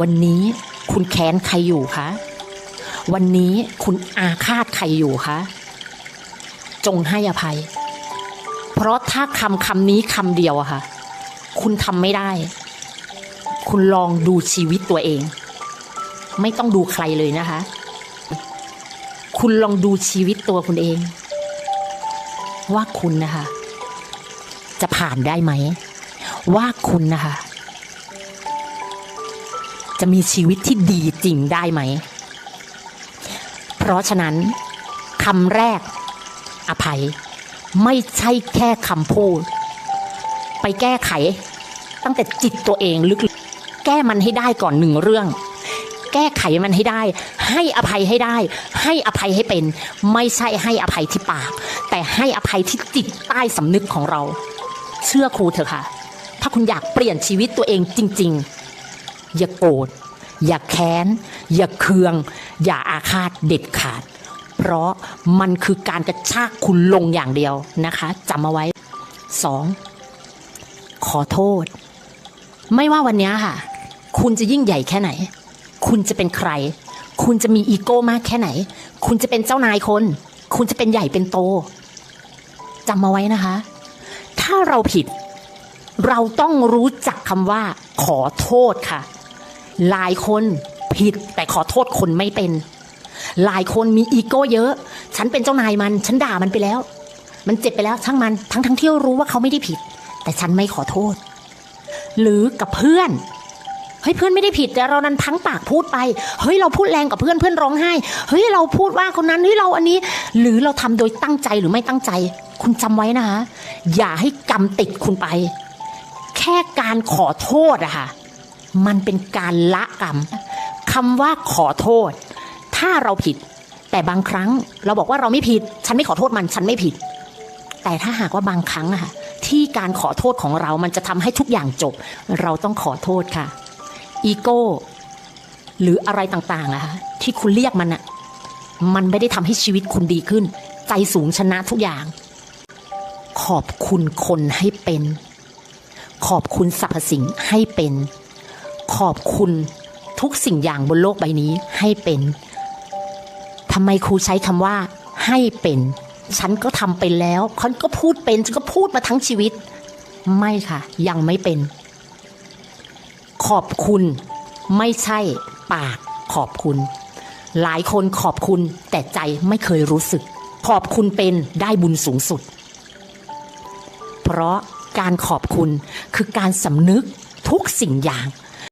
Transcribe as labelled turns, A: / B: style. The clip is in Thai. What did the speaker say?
A: วันนี้คุณแค้นใครอยู่คะ วันนี้คุณอาฆาตใครอยู่คะ จงให้อภัย เพราะถ้าคำคำนี้คำเดียวอะค่ะ คุณทำไม่ได้ คุณลองดูชีวิตตัวเอง ไม่ต้องดูใครเลยนะคะ คุณลองดูชีวิตตัวคุณเอง ว่าคุณนะคะ จะผ่านได้ไหม ว่าคุณนะคะ จะมีชีวิตที่ดีจริงได้ไหม เพราะฉะนั้นคำแรก อภัย ไม่ใช่แค่คำพูด ไปแก้ไข ตั้งแต่จิตตัวเองลึกๆแก้มันให้ได้ก่อนหนึ่งเรื่อง แก้ไขมันให้ได้ ให้อภัยให้ได้ ให้อภัยให้เป็น ไม่ใช่ให้อภัยที่ปาก แต่ให้อภัยที่จิตใต้สำนึกของเรา เชื่อครูเถอะค่ะ ถ้าคุณอยากเปลี่ยนชีวิตตัวเองจริง ๆ อย่าโกรธอย่าแค้น อย่าเคือง อย่าอาฆาตเด็ดขาด เพราะมันคือการกระชากคุณลงอย่างเดียวนะคะจำเอาไว้สองขอโทษ ไม่ว่าวันนี้ค่ะ คุณจะยิ่งใหญ่แค่ไหน คุณจะเป็นใคร คุณจะมีอีโก้มากแค่ไหน คุณจะเป็นเจ้านายคน คุณจะเป็นใหญ่เป็นโตจำเอาไว้นะคะ ถ้าเราผิด เราต้องรู้จักคำว่า ขอโทษค่ะ หลายคนผิดแต่ขอโทษคนไม่เป็น หลายคนมีอีโก้เยอะ ฉันเป็นเจ้านายมัน ฉันด่ามันไปแล้ว มันเจ็บไปแล้วช่างมันทั้งทั้งที่รู้ว่าเขาไม่ได้ผิด แต่ฉันไม่ขอโทษ หรือกับเพื่อนเฮ้ยเพื่อนไม่ได้ผิดแต่เรานั้นทั้งปากพูดไปเฮ้ยเราพูดแรงกับเพื่อนเพื่อนร้องไห้เฮ้ยเราพูดว่าคนนั้นเฮ้ยเราอันนี้ หรือเราทำโดยตั้งใจหรือไม่ตั้งใจ คุณจำไว้นะคะอย่าให้กรรมติดคุณไป แค่การขอโทษอะค่ะ มันเป็นการละกรรมคำว่าขอโทษ ถ้าเราผิด แต่บางครั้งเราบอกว่าเราไม่ผิด ฉันไม่ขอโทษมัน ฉันไม่ผิด แต่ถ้าหากว่าบางครั้งอะค่ะที่การขอโทษของเรา มันจะทำให้ทุกอย่างจบ เราต้องขอโทษค่ะ อีโก้ หรืออะไรต่างๆอะค่ะที่คุณเรียกมันอะมันไม่ได้ทำให้ชีวิตคุณดีขึ้น ใจสูงชนะทุกอย่าง ขอบคุณคนให้เป็น ขอบคุณสรรพสิ่งให้เป็น ขอบคุณทุกสิ่งอย่างบนโลกใบนี้ให้เป็นทำไมครูใช้คำว่า ให้เป็น ฉันก็ทำเป็นแล้วฉันก็พูดเป็นฉันก็พูดมาทั้งชีวิต ไม่ค่ะ ยังไม่เป็น ขอบคุณไม่ใช่ปากขอบคุณ หลายคนขอบคุณแต่ใจไม่เคยรู้สึก ขอบคุณเป็นได้บุญสูงสุด เพราะการขอบคุณคือการสำนึกทุกสิ่งอย่าง